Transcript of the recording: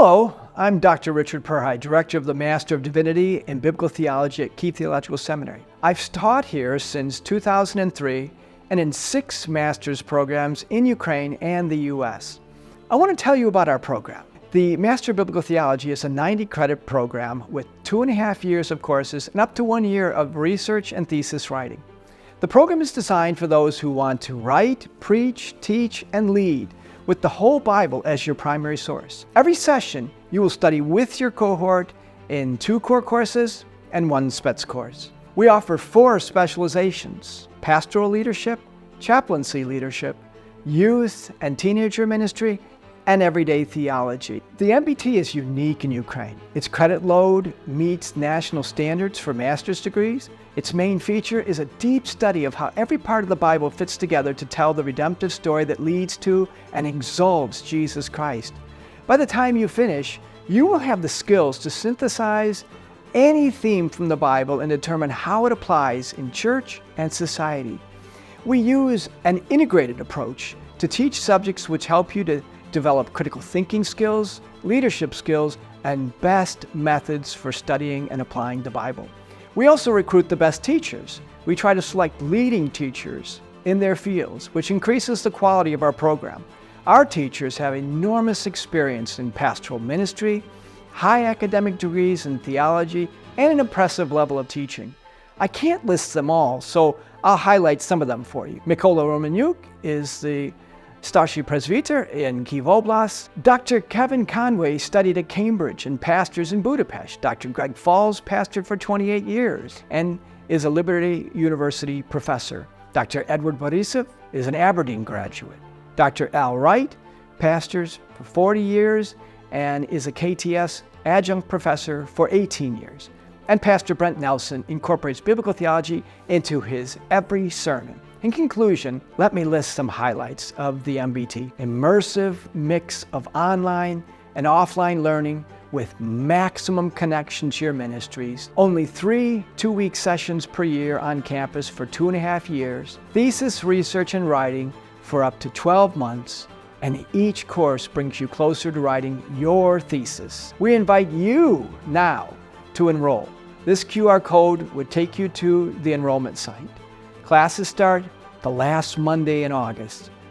Hello, I'm Dr. Richard Perhai, Director of the Master of Divinity in Biblical Theology at Keith Theological Seminary. I've taught here since 2003 and in six master's programs in Ukraine and the U.S. I want to tell you about our program. The Master of Biblical Theology is a 90 credit program with two and a half years of courses and up to one year of research and thesis writing. The program is designed for those who want to write, preach, teach, and lead with the whole Bible as your primary source. Every session, you will study with your cohort in two core courses and one spets course. We offer four specializations pastoral leadership, chaplaincy leadership, youth and teenager ministry, and everyday theology. The MBT is unique in Ukraine. Its credit load meets national standards for master's degrees. Its main feature is a deep study of how every part of the Bible fits together to tell the redemptive story that leads to and exalts Jesus Christ. By the time you finish, you will have the skills to synthesize any theme from the Bible and determine how it applies in church and society. We use an integrated approach to teach subjects which help you to develop critical thinking skills, leadership skills, and best methods for studying and applying the Bible. We also recruit the best teachers. We try to select leading teachers in their fields, which increases the quality of our program. Our teachers have enormous experience in pastoral ministry, high academic degrees in theology, and an impressive level of teaching. I can't list them all, so I'll highlight some of them for you. Mikola Romaniuk is the Starship Presbyter in Kiev Oblast. Dr. Kevin Conway studied at Cambridge and pastors in Budapest. Dr. Greg Falls pastored for 28 years and is a Liberty University professor. Dr. Edward Borisov is an Aberdeen graduate. Dr. Al Wright pastors for 40 years and is a KTS adjunct professor for 18 years. And Pastor Brent Nelson incorporates biblical theology into his every sermon. In conclusion, let me list some highlights of the MBT. Immersive mix of online and offline learning with maximum connection to your ministries. Only three two-week sessions per year on campus for two and a half years. Thesis, research, and writing for up to 12 months. And each course brings you closer to writing your thesis. We invite you now to enroll. This QR code would take you to the enrollment site. Classes start the last Monday in August.